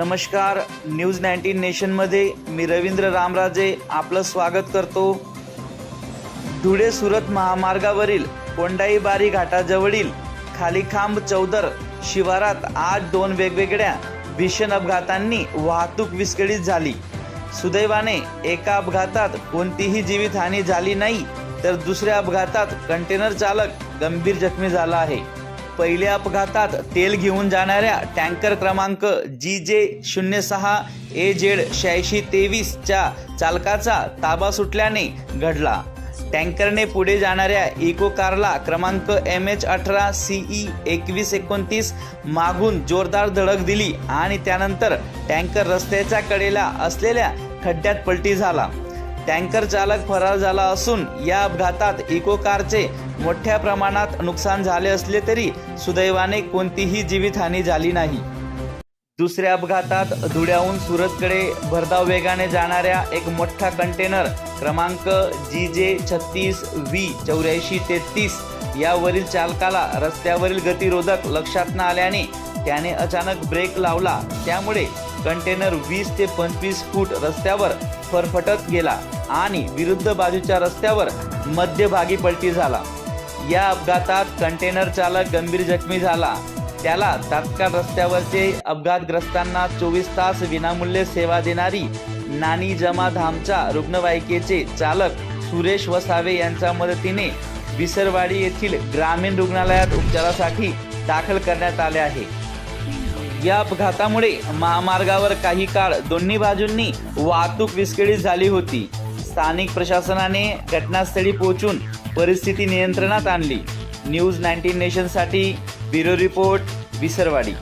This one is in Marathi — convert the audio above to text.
नमस्कार न्यूज नाईन्टीन नेशनमध्ये मी रवींद्र रामराजे आपलं स्वागत करतो. धुळे सुरत महामार्गावरील कोंडाईबारी घाटाजवळील खालीखांब चौदर शिवारात आज दोन वेगवेगळ्या भीषण अपघातांनी वाहतूक विस्कळीत झाली. सुदैवाने एका अपघातात कोणतीही जीवितहानी झाली नाही तर दुसऱ्या अपघातात कंटेनर चालक गंभीर जखमी झाला आहे. पहिल्या अपघातात तेल घेऊन जाणाऱ्या टँकर क्रमांक जी जे शून्य सहा ए जेड शहाऐंशी तेवीसच्या चालकाचा ताबा सुटल्याने घडला. टँकरने पुढे जाणाऱ्या इको कारला क्रमांक एम एच अठरा सीई एकवीस एकोणतीस मागून जोरदार धडक दिली आणि त्यानंतर टँकर रस्त्याच्या कडेला असलेल्या खड्ड्यात पलटी झाला. टँकर चालक फरार झाला असून या अपघातात इको कारचे मोठ्या प्रमाणात नुकसान झाले असले तरी सुदैवाने कोणतीही जीवितहानी झाली नाही. दुसऱ्या अपघातात धुळ्याहून सुरतकडे भरधाव वेगाने जाणाऱ्या एक मोठा कंटेनर क्रमांक जी जे छत्तीस व्ही चौऱ्याऐंशी तेहतीस यावरील चालकाला रस्त्यावरील गतिरोधक लक्षात न आल्याने त्याने अचानक ब्रेक लावला. त्यामुळे कंटेनर वीस ते पंचवीस फूट रस्त्यावर फरफटत गेला आणि विरुद्ध बाजूच्या रस्त्यावर मध्यभागी पलटी झाला. या अपघातात कंटेनर चालक गंभीर जखमी झाला. त्याला तात्काळ रस्त्यावरचे अपघातग्रस्तांना चोवीस तास विनामूल्य सेवा देणारी नानी जमा धामच्या रुग्णवाहिकेचे चालक सुरेश वसावे यांच्या मदतीने विसरवाडी येथील ग्रामीण रुग्णालयात उपचारासाठी दाखल करण्यात आले आहे. या अपघातामुळे महामार्गावर काही काळ दोन्ही बाजूंनी वाहतूक विस्कळीत झाली होती. स्थानिक प्रशासनाने घटनास्थळी पोहोचून परिस्थिती नियंत्रणात आणली. न्यूज नाईन्टीन नेशनसाठी ब्युरो रिपोर्ट विसरवाडी.